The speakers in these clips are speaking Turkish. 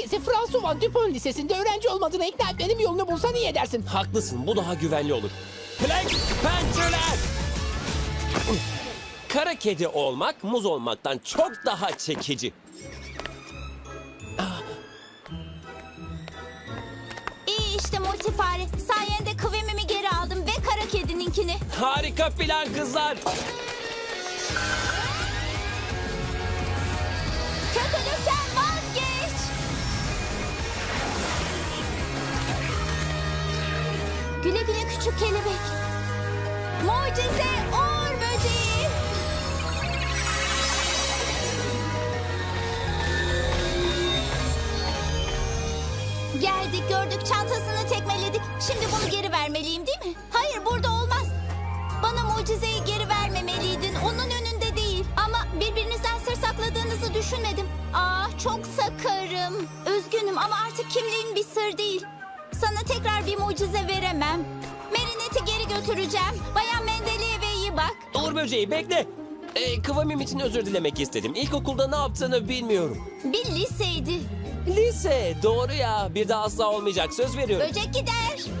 herkesi François Dupont Lisesi'nde öğrenci olmadığına ikna etmenin bir yolunu bulsan iyi edersin. Haklısın bu daha güvenli olur. Plank pençeler! Kara kedi olmak muz olmaktan çok daha çekici. İyi işte multifare. Sayende kıvemimi geri aldım ve kara kedininkini. Harika plan kızlar. Güle güle küçük kelebek. Mucize uğur böceği. Geldik gördük çantasını tekmeledik. Şimdi bunu geri vermeliyim değil mi? Hayır burada olmaz. Bana mucizeyi geri vermemeliydin. Onun önünde değil. Ama birbirinizden sır sakladığınızı düşünmedim. Aa çok sakarım. Üzgünüm ama artık kimliğin bir sır değil. Sana tekrar bir mucize veremem. Marinette'i geri götüreceğim. Bayan Mendeleev'e iyi bak. Uğur böceği bekle. Ee, kıvamim için özür dilemek istedim. İlkokulda ne yaptığını bilmiyorum. Bir liseydi. Lise doğru ya. Bir daha asla olmayacak söz veriyorum. Böcek gider.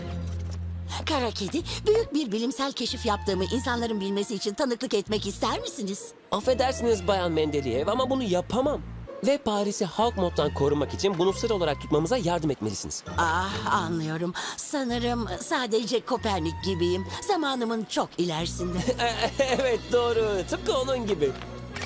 Kara kedi, büyük bir bilimsel keşif yaptığımı insanların bilmesi için tanıklık etmek ister misiniz? Affedersiniz Bayan Mendeleev ama bunu yapamam. Ve Paris'i halk moddan korumak için bunu sır olarak tutmamıza yardım etmelisiniz. Ah anlıyorum. Sanırım sadece Kopernik gibiyim. Zamanımın çok ilerisinde. evet doğru. Tıpkı onun gibi.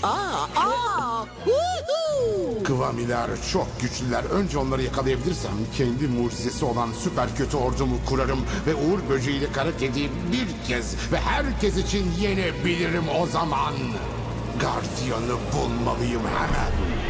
aa, aa, huhu! Kıvamiler çok güçlüler. Önce onları yakalayabilirsem kendi mucizesi olan süper kötü ordumu kurarım ve Uğur böceğiyle kara kediyi bir kez ve herkes için yenebilirim o zaman. Gardiyanı bulmalıyım hemen.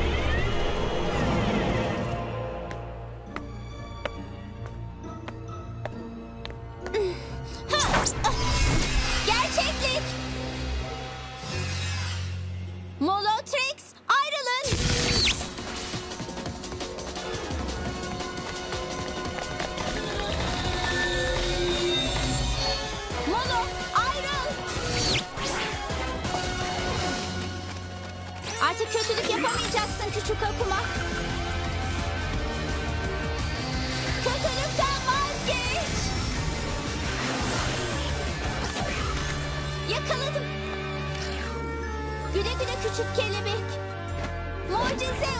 Artık kötülük yapamayacaksın küçük akuma. Kötülükten vazgeç. Yakaladım. Güle güle küçük kelebek. Mucize